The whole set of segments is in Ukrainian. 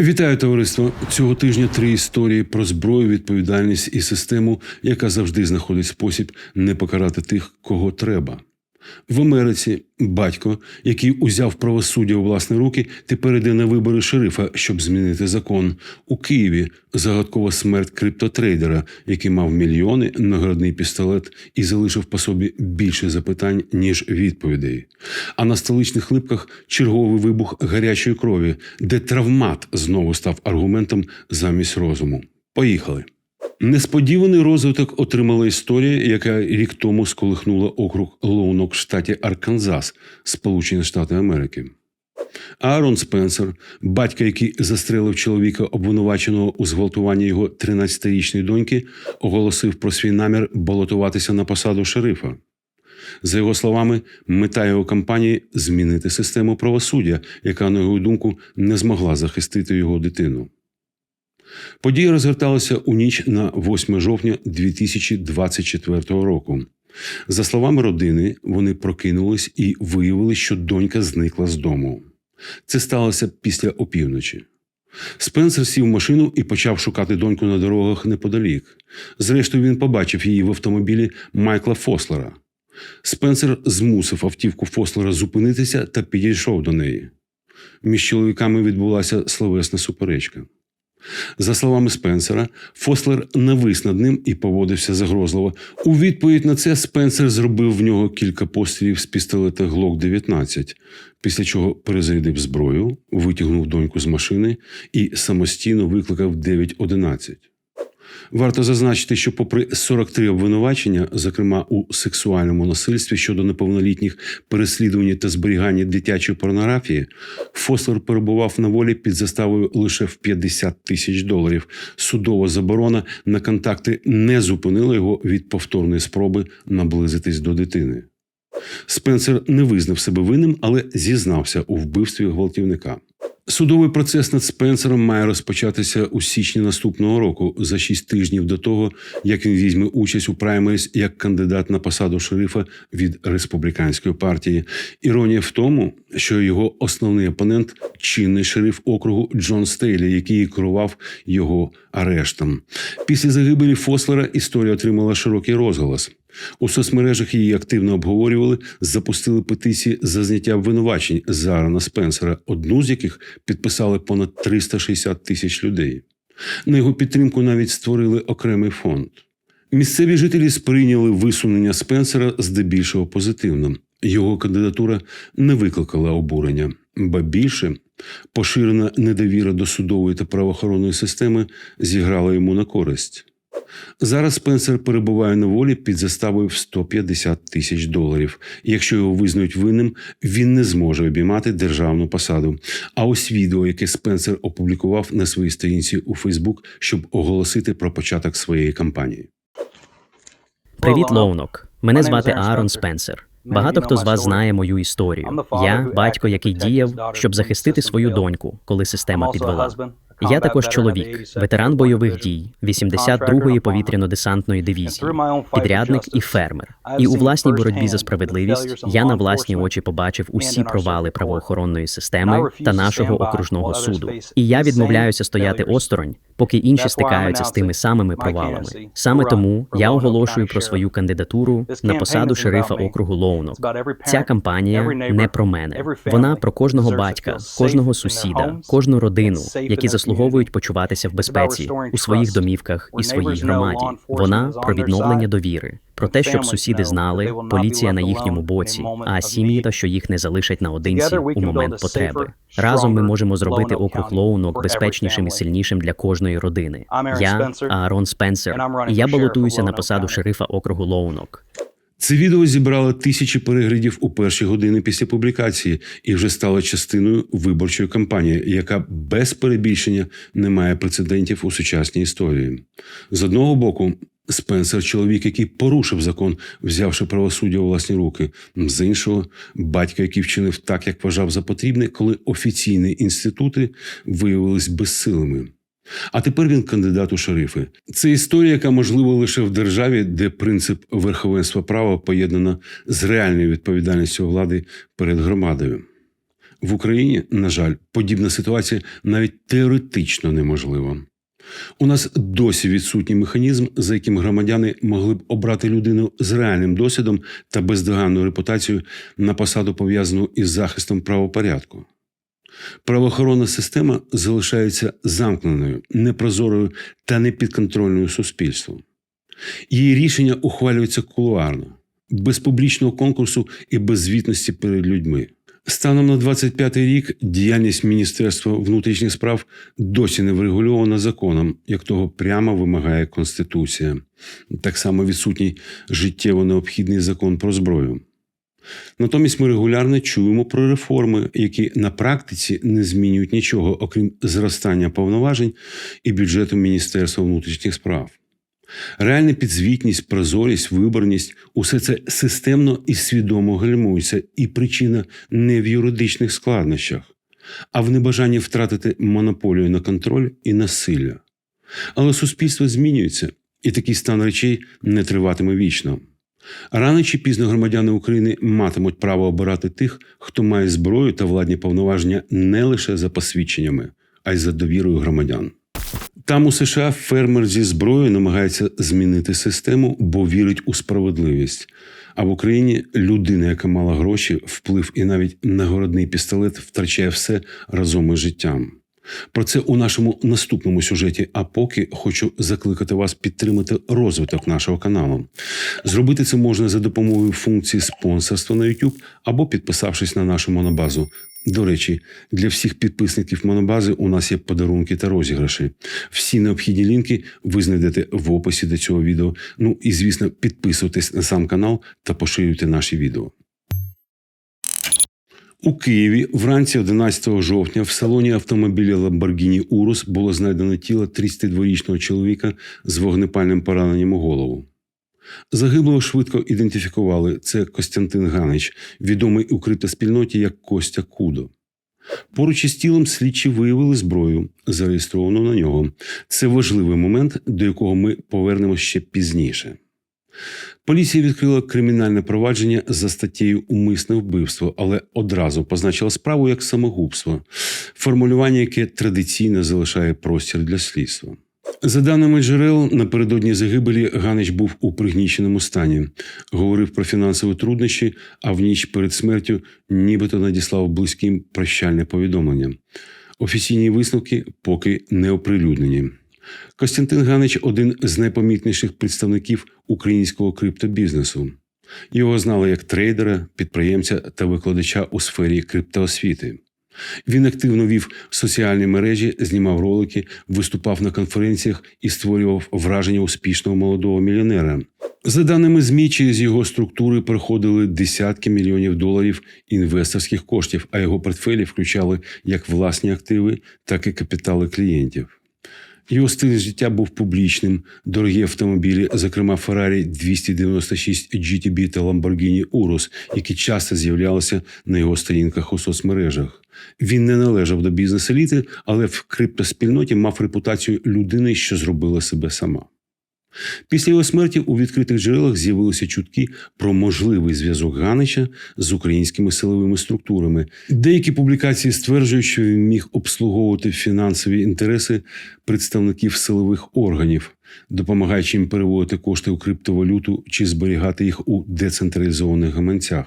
Вітаю товариство! Цього тижня три історії про зброю, відповідальність і систему, яка завжди знаходить спосіб не покарати тих, кого треба. В Америці батько, який узяв правосуддя у власні руки, тепер іде на вибори шерифа, щоб змінити закон. У Києві загадкова смерть криптотрейдера, який мав мільйони, наградний пістолет і залишив по собі більше запитань, ніж відповідей. А на столичних липках черговий вибух гарячої крові, де травмат знову став аргументом замість розуму. Поїхали. Несподіваний розвиток отримала історія, яка рік тому сколихнула округ Лоунок в штаті Арканзас, Сполучені Штати Америки. Аарон Спенсер, батько, який застрелив чоловіка, обвинуваченого у зґвалтуванні його 13-річної доньки, оголосив про свій намір балотуватися на посаду шерифа. За його словами, мета його кампанії змінити систему правосуддя, яка, на його думку, не змогла захистити його дитину. Події розгорталися у ніч на 8 жовтня 2024 року. За словами родини, вони прокинулись і виявили, що донька зникла з дому. Це сталося після опівночі. Спенсер сів в машину і почав шукати доньку на дорогах неподалік. Зрештою, він побачив її в автомобілі Майкла Фослера. Спенсер змусив автівку Фослера зупинитися та підійшов до неї. Між чоловіками відбулася словесна суперечка. За словами Спенсера, Фослер навис над ним і поводився загрозливо. У відповідь на це Спенсер зробив в нього кілька пострілів з пістолета Глок 19, після чого перезарядив зброю, витягнув доньку з машини і самостійно викликав 911. Варто зазначити, що, попри 43 обвинувачення, зокрема у сексуальному насильстві щодо неповнолітніх переслідуванні та зберігання дитячої порнографії, Фослер перебував на волі під заставою лише в 50 тисяч доларів. Судова заборона на контакти не зупинила його від повторної спроби наблизитись до дитини. Спенсер не визнав себе винним, але зізнався у вбивстві гвалтівника. Судовий процес над Спенсером має розпочатися у січні наступного року за шість тижнів до того, як він візьме участь у праймеріс як кандидат на посаду шерифа від республіканської партії. Іронія в тому, що його основний опонент чинний шериф округу Джон Стейлі, який керував його арештом. Після загибелі Фослера історія отримала широкий розголос. У соцмережах її активно обговорювали, запустили петиції за зняття обвинувачень Зарана Спенсера, одну з яких підписали понад 360 тисяч людей. На його підтримку навіть створили окремий фонд. Місцеві жителі сприйняли висунення Спенсера здебільшого позитивно. Його кандидатура не викликала обурення, ба більше поширена недовіра до судової та правоохоронної системи зіграла йому на користь. Зараз Спенсер перебуває на волі під заставою в 150 тисяч доларів. Якщо його визнають винним, він не зможе обіймати державну посаду. А ось відео, яке Спенсер опублікував на своїй сторінці у Фейсбук, щоб оголосити про початок своєї кампанії. Привіт, Лоунок. Мене звати Аарон Спенсер. Багато хто з вас знає мою історію. Я батько, який діяв, щоб захистити свою доньку, коли система підвела. Я також чоловік, ветеран бойових дій 82-ї повітряно-десантної дивізії, підрядник і фермер. І у власній боротьбі за справедливість я на власні очі побачив усі провали правоохоронної системи та нашого окружного суду. І я відмовляюся стояти осторонь, поки інші стикаються з тими самими провалами. Саме тому я оголошую про свою кандидатуру на посаду шерифа округу Лоунок. Ця кампанія не про мене. Вона про кожного батька, кожного сусіда, кожну родину, які заслуговують почуватися в безпеці у своїх домівках і своїй громаді. Вона про відновлення довіри, про те, щоб сусіди знали, поліція на їхньому боці, а сім'ї та що їх не залишать наодинці у момент потреби. Разом ми можемо зробити округ Лоунок безпечнішим і сильнішим для кожної родини. Я Аарон Спенсер, і я балотуюся на посаду шерифа округу Лоунок. Це відео зібрало тисячі переглядів у перші години після публікації і вже стало частиною виборчої кампанії, яка без перебільшення не має прецедентів у сучасній історії. З одного боку, Спенсер чоловік, який порушив закон, взявши правосуддя у власні руки. З іншого, батько, який вчинив так, як вважав за потрібне, коли офіційні інститути виявились безсилими. А тепер він кандидат у шерифи. Це історія, яка можлива лише в державі, де принцип верховенства права поєднано з реальною відповідальністю влади перед громадою. В Україні, на жаль, подібна ситуація навіть теоретично неможлива. У нас досі відсутній механізм, за яким громадяни могли б обрати людину з реальним досвідом та бездоганною репутацією на посаду пов'язану із захистом правопорядку. Правоохоронна система залишається замкненою, непрозорою та непідконтрольною суспільству. Її рішення ухвалюються кулуарно, без публічного конкурсу і без звітності перед людьми. Станом на 25-й рік діяльність Міністерства внутрішніх справ досі не врегульована законом, як того прямо вимагає Конституція. Так само відсутній життєво необхідний закон про зброю. Натомість ми регулярно чуємо про реформи, які на практиці не змінюють нічого, окрім зростання повноважень і бюджету Міністерства внутрішніх справ. Реальна підзвітність, прозорість, виборність усе це системно і свідомо гальмується, і причина не в юридичних складнощах, а в небажанні втратити монополію на контроль і насилля. Але суспільство змінюється, і такий стан речей не триватиме вічно. Рано чи пізно громадяни України матимуть право обирати тих, хто має зброю та владні повноваження не лише за посвідченнями, а й за довірою громадян. Там у США фермер зі зброєю намагається змінити систему, бо вірить у справедливість. А в Україні людина, яка мала гроші, вплив і навіть нагородний пістолет, втрачає все разом із життям. Про це у нашому наступному сюжеті. А поки хочу закликати вас підтримати розвиток нашого каналу. Зробити це можна за допомогою функції спонсорства на YouTube або підписавшись на нашу монобазу. До речі, для всіх підписників монобази у нас є подарунки та розіграші. Всі необхідні лінки ви знайдете в описі до цього відео. Ну і звісно, підписуйтесь на сам канал та поширюйте наші відео. У Києві вранці 11 жовтня в салоні автомобіля Lamborghini Urus було знайдено тіло 32-річного чоловіка з вогнепальним пораненням у голову. Загиблого швидко ідентифікували. Це Костянтин Ганич, відомий у криптоспільноті як Костя Кудо. Поруч із тілом слідчі виявили зброю, зареєстровану на нього. Це важливий момент, до якого ми повернемося ще пізніше. Поліція відкрила кримінальне провадження за статтєю Умисне вбивство, але одразу позначила справу як самогубство, формулювання, яке традиційно залишає простір для слідства. За даними джерел, напередодні загибелі Ганич був у пригніченому стані, говорив про фінансові труднощі, а в ніч перед смертю нібито надіслав близьким прощальне повідомлення. Офіційні висновки поки не оприлюднені. Костянтин Ганич один з найпомітніших представників українського криптобізнесу. Його знали як трейдера, підприємця та викладача у сфері криптоосвіти. Він активно вів соціальні мережі, знімав ролики, виступав на конференціях і створював враження успішного молодого мільйонера. За даними ЗМІ, через його структури приходили десятки мільйонів доларів інвесторських коштів, а його портфелі включали як власні активи, так і капітали клієнтів. Його стиль життя був публічним, дорогі автомобілі, зокрема Ferrari 296 GTB та Lamborghini Urus, які часто з'являлися на його сторінках у соцмережах. Він не належав до бізнес-еліти, але в криптоспільноті мав репутацію людини, що зробила себе сама. Після його смерті у відкритих джерелах з'явилися чутки про можливий зв'язок Ганича з українськими силовими структурами. Деякі публікації стверджують, що він міг обслуговувати фінансові інтереси представників силових органів, допомагаючи їм переводити кошти у криптовалюту чи зберігати їх у децентралізованих гаманцях.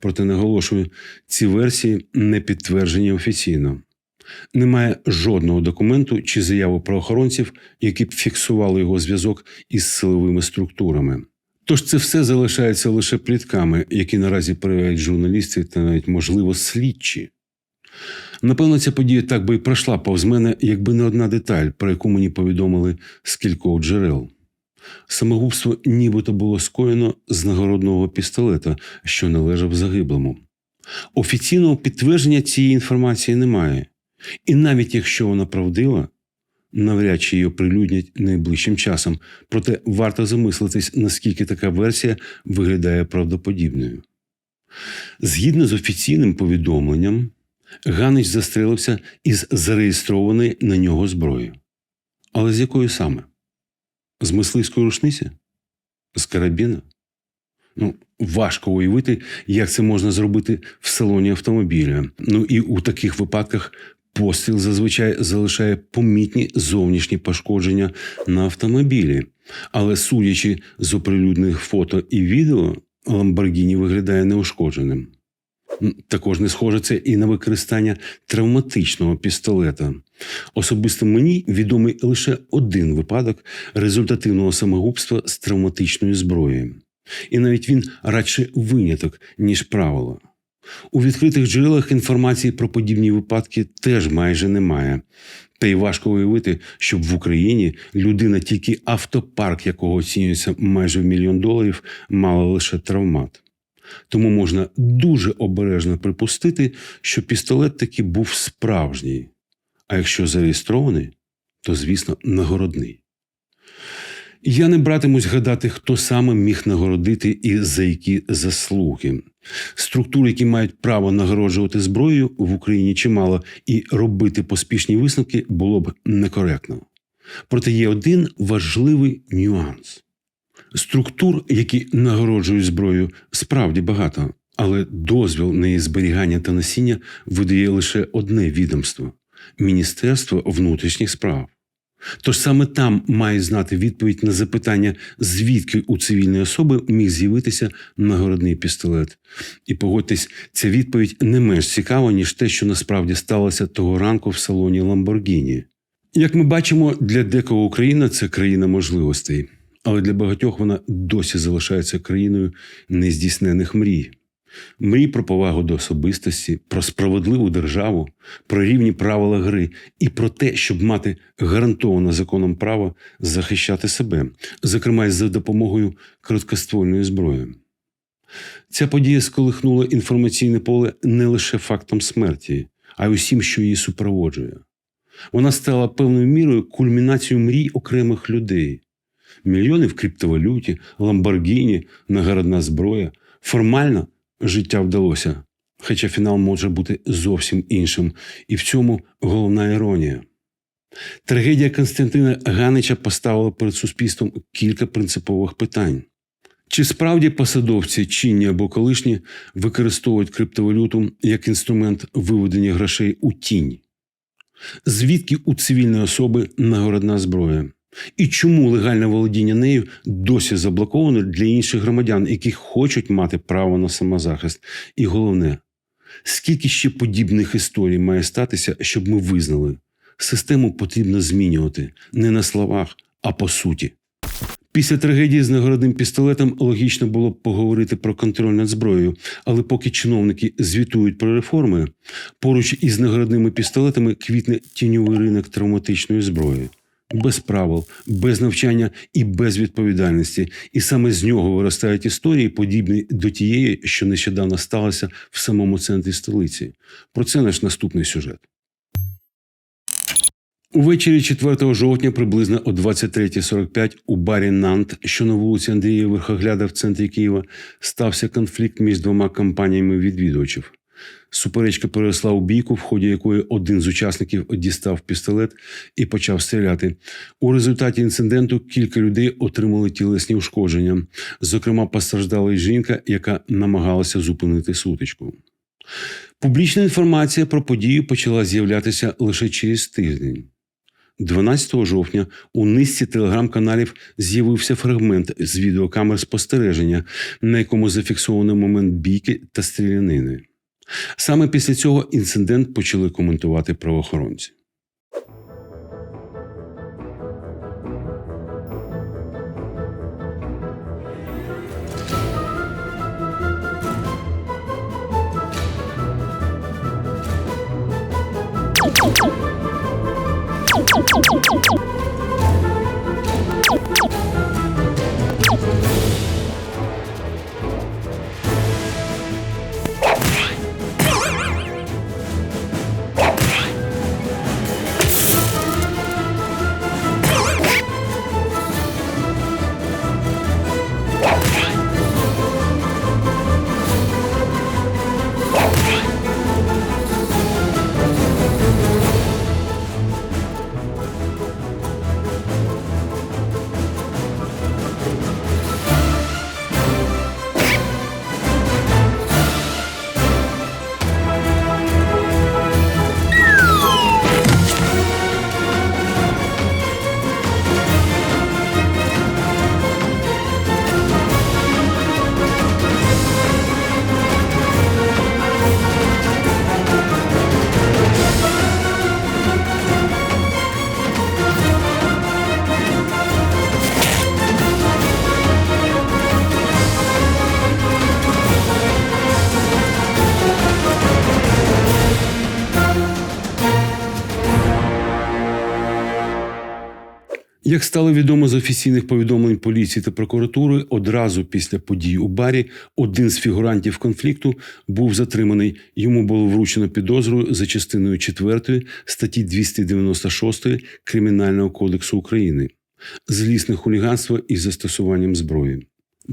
Проте наголошую, ці версії не підтверджені офіційно. Немає жодного документу чи заяви правоохоронців, які б фіксували його зв'язок із силовими структурами. Тож це все залишається лише плітками, які наразі перевіряють журналісти та навіть, можливо, слідчі. Напевно, ця подія так би і пройшла повз мене, якби не одна деталь, про яку мені повідомили з кількох джерел. Самогубство нібито було скоєно з нагородного пістолета, що належав загиблому. Офіційного підтвердження цієї інформації немає. І навіть якщо вона правдива, навряд чи її оприлюднять найближчим часом. Проте варто замислитись, наскільки така версія виглядає правдоподібною. Згідно з офіційним повідомленням, Ганич застрелився із зареєстрованої на нього зброї. Але з якої саме? З мисливської рушниці? З карабіна? Ну, важко уявити, як це можна зробити в салоні автомобіля. Ну і у таких випадках постріл зазвичай залишає помітні зовнішні пошкодження на автомобілі. Але судячи з оприлюднених фото і відео, Ламборгіні виглядає неушкодженим. Також не схоже це і на використання травматичного пістолета. Особисто мені відомий лише один випадок результативного самогубства з травматичної зброї. І навіть він радше виняток, ніж правило. У відкритих джерелах інформації про подібні випадки теж майже немає. Та й важко уявити, щоб в Україні людина, тільки автопарк, якого оцінюється майже в мільйон доларів, мала лише травмат. Тому можна дуже обережно припустити, що пістолет таки був справжній. А якщо зареєстрований, то, звісно, нагородний. Я не братимусь гадати, хто саме міг нагородити і за які заслуги. Структур, які мають право нагороджувати зброєю в Україні чимало, і робити поспішні висновки було б некоректно. Проте є один важливий нюанс. Структур, які нагороджують зброю, справді багато, але дозвіл на її зберігання та носіння видає лише одне відомство Міністерство внутрішніх справ. Тож саме там має знати відповідь на запитання, звідки у цивільної особи міг з'явитися нагородний пістолет. І погодьтесь, ця відповідь не менш цікава, ніж те, що насправді сталося того ранку в салоні Ламборгіні. Як ми бачимо, для декого Україна це країна можливостей, але для багатьох вона досі залишається країною нездійснених мрій. Мрій про повагу до особистості, про справедливу державу, про рівні правила гри і про те, щоб мати гарантоване законом право захищати себе, зокрема й за допомогою короткоствольної зброї. Ця подія сколихнула інформаційне поле не лише фактом смерті, а й усім, що її супроводжує. Вона стала певною мірою кульмінацією мрій окремих людей. Мільйони в криптовалюті, ламборгіні, нагородна зброя. Формально життя вдалося, хоча фінал може бути зовсім іншим, і в цьому головна іронія. Трагедія Константина Ганича поставила перед суспільством кілька принципових питань. Чи справді посадовці, чинні або колишні, використовують криптовалюту як інструмент виведення грошей у тінь? Звідки у цивільної особи нагородна зброя? І чому легальне володіння нею досі заблоковано для інших громадян, які хочуть мати право на самозахист? І головне, скільки ще подібних історій має статися, щоб ми визнали, систему потрібно змінювати не на словах, а по суті. Після трагедії з нагородним пістолетом логічно було б поговорити про контроль над зброєю, але поки чиновники звітують про реформи, поруч із нагородними пістолетами квітне тіньовий ринок травматичної зброї. Без правил, без навчання і без відповідальності. І саме з нього виростають історії, подібні до тієї, що нещодавно сталося в самому центрі столиці. Про це наш наступний сюжет. Увечері 4 жовтня, приблизно о 23.45 у барі Нант, що на вулиці Андрія Верхогляда в центрі Києва, стався конфлікт між двома компаніями відвідувачів. Суперечка переросла у бійку, в ході якої один з учасників дістав пістолет і почав стріляти. У результаті інциденту кілька людей отримали тілесні ушкодження. Зокрема, постраждала й жінка, яка намагалася зупинити сутичку. Публічна інформація про подію почала з'являтися лише через тиждень. 12 жовтня у низці телеграм-каналів з'явився фрагмент з відеокамер спостереження, на якому зафіксовано момент бійки та стрілянини. Саме після цього інцидент почали коментувати правоохоронці. Як стало відомо з офіційних повідомлень поліції та прокуратури, одразу після подій у барі один з фігурантів конфлікту був затриманий. Йому було вручено підозру за частиною 4 статті 296 Кримінального кодексу України злісне хуліганство із застосуванням зброї.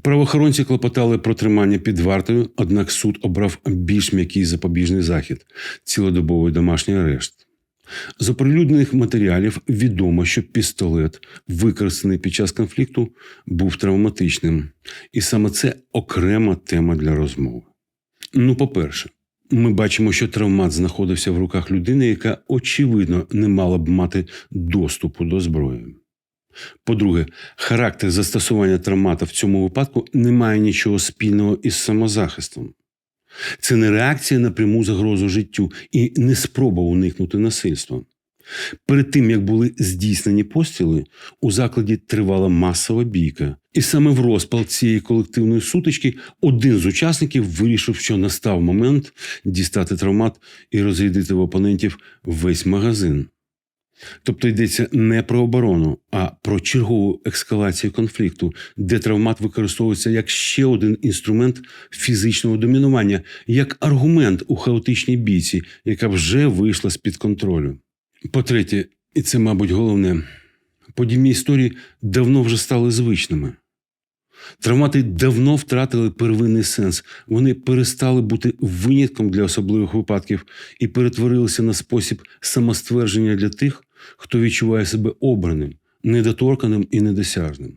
Правоохоронці клопотали про тримання під вартою, однак суд обрав більш м'який запобіжний захід цілодобовий домашній арешт. З оприлюднених матеріалів відомо, що пістолет, використаний під час конфлікту, був травматичним. І саме це окрема тема для розмови. Ну, по-перше, ми бачимо, що травмат знаходився в руках людини, яка очевидно не мала б мати доступу до зброї. По-друге, характер застосування травмата в цьому випадку не має нічого спільного із самозахистом. Це не реакція на пряму загрозу життю і не спроба уникнути насильства. Перед тим, як були здійснені постріли, у закладі тривала масова бійка. І саме в розпал цієї колективної сутички один з учасників вирішив, що настав момент дістати травмат і розрядити в опонентів весь магазин. Тобто йдеться не про оборону, а про чергову ескалацію конфлікту, де травмат використовується як ще один інструмент фізичного домінування, як аргумент у хаотичній бійці, яка вже вийшла з-під контролю. По-третє, і це, мабуть, головне, подібні історії давно вже стали звичними. Травмати давно втратили первинний сенс. Вони перестали бути винятком для особливих випадків і перетворилися на спосіб самоствердження для тих, хто відчуває себе обраним, недоторканим і недосяжним.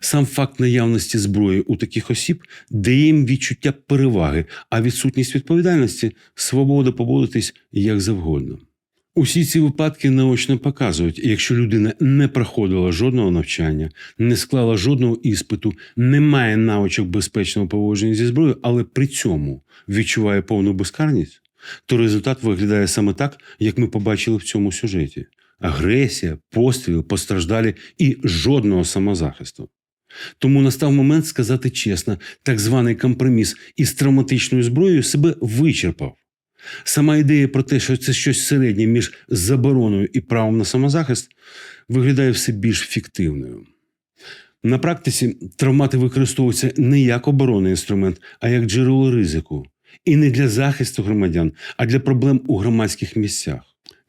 Сам факт наявності зброї у таких осіб дає їм відчуття переваги, а відсутність відповідальності свобода поводитись як завгодно. Усі ці випадки наочно показують, якщо людина не проходила жодного навчання, не склала жодного іспиту, не має навичок безпечного поводження зі зброєю, але при цьому відчуває повну безкарність, то результат виглядає саме так, як ми побачили в цьому сюжеті: агресія, постріл, постраждалі і жодного самозахисту. Тому настав момент сказати чесно, так званий компроміс із травматичною зброєю себе вичерпав. Сама ідея про те, що це щось середнє між забороною і правом на самозахист, виглядає все більш фіктивною. На практиці травмати використовуються не як оборонний інструмент, а як джерело ризику. І не для захисту громадян, а для проблем у громадських місцях.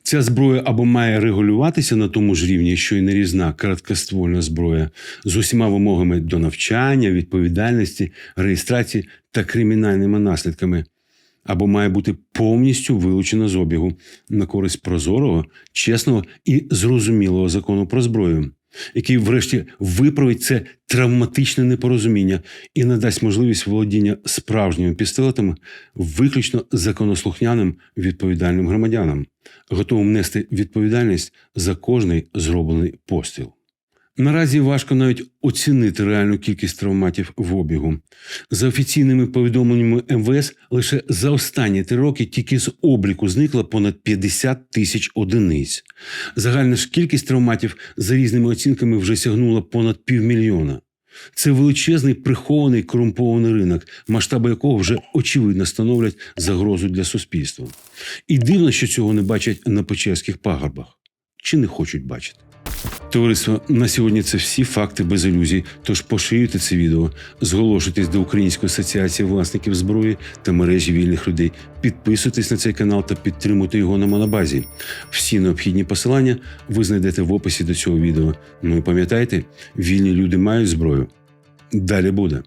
Ця зброя або має регулюватися на тому ж рівні, що й нерізна короткоствольна зброя, з усіма вимогами до навчання, відповідальності, реєстрації та кримінальними наслідками, або має бути повністю вилучена з обігу на користь прозорого, чесного і зрозумілого закону про зброю, який, врешті, виправить це травматичне непорозуміння і надасть можливість володіння справжніми пістолетами виключно законослухняним відповідальним громадянам, готовим нести відповідальність за кожний зроблений постріл. Наразі важко навіть оцінити реальну кількість травматів в обігу. За офіційними повідомленнями МВС, лише за останні три роки тільки з обліку зникло понад 50 тисяч одиниць. Загальна ж кількість травматів за різними оцінками вже сягнула понад півмільйона. Це величезний прихований корумпований ринок, масштаби якого вже очевидно становлять загрозу для суспільства. І дивно, що цього не бачать на Печерських пагорбах. Чи не хочуть бачити? Товариство, на сьогодні це всі факти без ілюзій. Тож поширюйте це відео, зголошуйтесь до Української асоціації власників зброї та мережі вільних людей. Підписуйтесь на цей канал та підтримуйте його на монобазі. Всі необхідні посилання ви знайдете в описі до цього відео. Ну і пам'ятайте, вільні люди мають зброю. Далі буде.